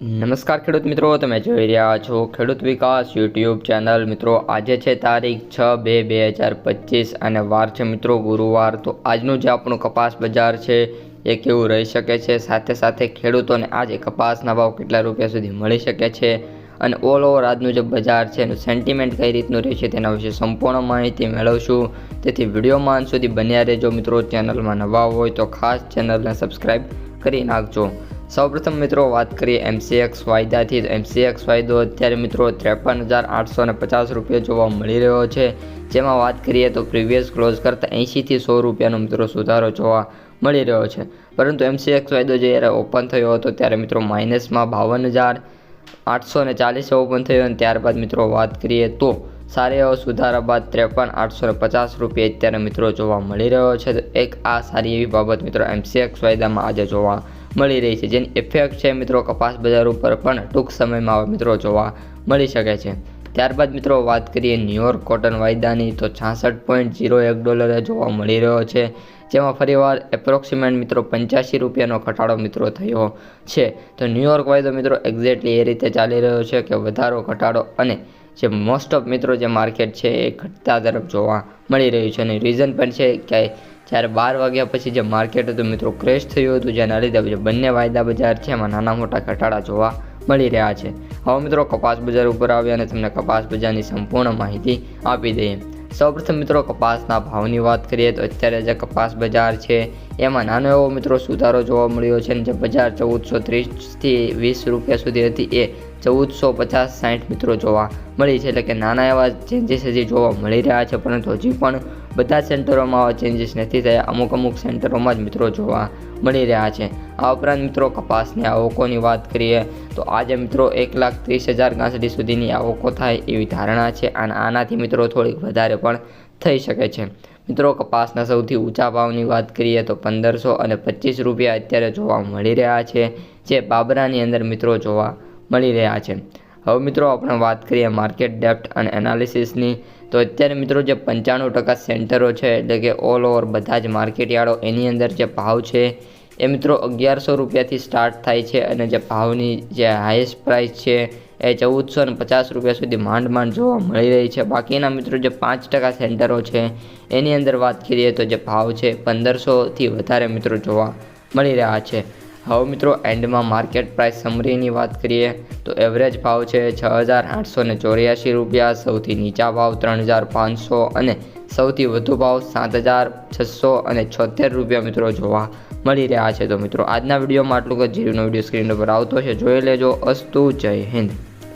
નમસ્કાર ખેડૂત મિત્રો, તમે જોઈ રહ્યા છો ખેડૂત વિકાસ યુટ્યુબ ચેનલ. મિત્રો, આજે છે તારીખ છ બે બે હજાર પચીસ અને વાર છે મિત્રો ગુરુવાર. તો આજનું જે આપણું કપાસ બજાર છે એ કેવું રહી શકે છે? સાથે સાથે ખેડૂતોને આજે કપાસના ભાવ કેટલા રૂપિયા સુધી મળી શકે છે? અને ઓલ ઓવર આજનું જે બજાર છે, એનું સેન્ટિમેન્ટ કઈ રીતનું રહેશે તેના વિશે સંપૂર્ણ માહિતી મેળવશું. તેથી વિડીયોમાં અંત સુધી બન્યા રહેજો મિત્રો. ચેનલમાં નવા હોય તો ખાસ ચેનલને સબસ્ક્રાઈબ કરી નાખજો. સૌપ્રથમ મિત્રો વાત કરીએ એમસીએક્સ વાયદાથી. એમસીએક્સ વાયદો અત્યારે મિત્રો ત્રેપન હજાર આઠસો પચાસ રૂપિયા જોવા મળી રહ્યો છે. જેમાં વાત કરીએ તો પ્રીવિયસ ક્લોઝ કરતાં એંશીથી સો રૂપિયાનો મિત્રો સુધારો જોવા મળી રહ્યો છે. પરંતુ એમસીએક્સ વાયદો જ્યારે ઓપન થયો હતો ત્યારે મિત્રો માઇનસમાં બાવન હજાર આઠસો ને ચાલીસે ઓપન થયો અને ત્યારબાદ મિત્રો વાત કરીએ તો સારા એવો સુધારા બાદ ત્રેપન આઠસો પચાસ રૂપિયા અત્યારે મિત્રો જોવા મળી રહ્યો છે. તો એક આ સારી એવી બાબત મિત્રો એમસીએક્સ વાયદામાં આજે જોવા મળી રહી છે. જેની ઇફેક્ટ છે મિત્રો કપાસ બજાર ઉપર પણ ટૂંક સમયમાં મિત્રો જોવા મળી શકે છે. ત્યારબાદ મિત્રો વાત કરીએ ન્યુયોર્ક કોટન વાયદાની, તો છાસઠ પોઈન્ટ ઝીરો એક ડોલરે જોવા મળી રહ્યો છે. જેમાં ફરીવાર એપ્રોક્સિમેટ મિત્રો પંચ્યાસી રૂપિયાનો ઘટાડો મિત્રો થયો છે. તો ન્યુયોર્ક વાયદો મિત્રો એક્ઝેક્ટલી એ રીતે ચાલી રહ્યો છે કે વધારો, ઘટાડો અને જે મોસ્ટ ઓફ મિત્રો જે માર્કેટ છે એ ઘટતા તરફ જોવા મળી રહ્યું છે. અને રીઝન પણ છે કે જ્યારે બાર વાગ્યા પછી જે માર્કેટ હતું મિત્રો ક્રેશ થયું હતું, જેના લીધે બંને વાયદા બજાર છે, એમાં નાના મોટા ઘટાડા જોવા મળી રહ્યા છે. હવે મિત્રો કપાસ બજાર ઉપર આવ્યા અને તમને કપાસ બજારની સંપૂર્ણ માહિતી આપી દઈએ. સૌપ્રથમ મિત્રો કપાસના ભાવની વાત કરીએ તો અત્યારે જે કપાસ બજાર છે એમાં નાનો એવો મિત્રો સુધારો જોવા મળ્યો છે જે બજાર ચૌદસો ત્રીસથી વીસ રૂપિયા સુધી હતી એ ચૌદસો પચાસ સાઠ મિત્રો જોવા મળી છે એટલે કે નાના એવા ચેન્જીસ હજી જોવા મળી રહ્યા છે, પરંતુ હજી પણ બધા સેન્ટરોમાં આવા ચેન્જીસ નથી થયા. અમુક અમુક સેન્ટરોમાં જ મિત્રો જોવા મળી રહ્યા છે. આ ઉપરાંત મિત્રો કપાસની આવકોની વાત કરીએ તો આજે મિત્રો એક લાખ ત્રીસ હજાર ગાંસડી સુધીની આવકો થાય એવી ધારણા છે અને આનાથી મિત્રો થોડીક વધારે પણ થઈ શકે છે. મિત્રો, કપાસના સૌથી ઊંચા ભાવની વાત કરીએ તો પંદરસો અને પચીસ રૂપિયા અત્યારે જોવા મળી રહ્યા છે, જે બાબરાની અંદર મિત્રો જોવા મળી રહ્યા છે. હવે મિત્રો, આપણે વાત કરીએ માર્કેટ ડેપ્ટ અને એનાલિસિસની તો અત્યારે મિત્રો, જે પંચાણું ટકા સેન્ટરો છે, એટલે કે ઓલ ઓવર બધા જ માર્કેટ યાર્ડો, એની અંદર જે ભાવ છે, એ મિત્રો અગિયારસો રૂપિયાથી સ્ટાર્ટ થાય છે અને જે ભાવની જે હાઈએસ્ટ પ્રાઇસ છે એ ચૌદસો ને પચાસ રૂપિયા સુધી માંડ માંડ જોવા મળી રહી છે. બાકીના મિત્રો જે પાંચ ટકા સેન્ટરો છે, એની અંદર વાત કરીએ તો જે ભાવ છે પંદરસોથી વધારે મિત્રો જોવા મળી રહ્યા છે. હવે મિત્રો, એન્ડમાં માર્કેટ પ્રાઇસ સમરીની વાત કરીએ તો એવરેજ ભાવ છે છ હજાર આઠસો ને ચોર્યાસી રૂપિયા, સૌથી નીચા ભાવ ત્રણ હજાર પાંચસો અને સૌથી વધુ ભાવ સાત હજાર છસો અને છોતેર રૂપિયા મિત્રો જોવા મળી રહ્યા છે. તો મિત્રો, આજના વિડીયોમાં આટલું જ. જીરોનો વીડિયો સ્ક્રીન ઉપર આવતો છે જોઈ લેજો. અસ્તુ, જય હિન્દ.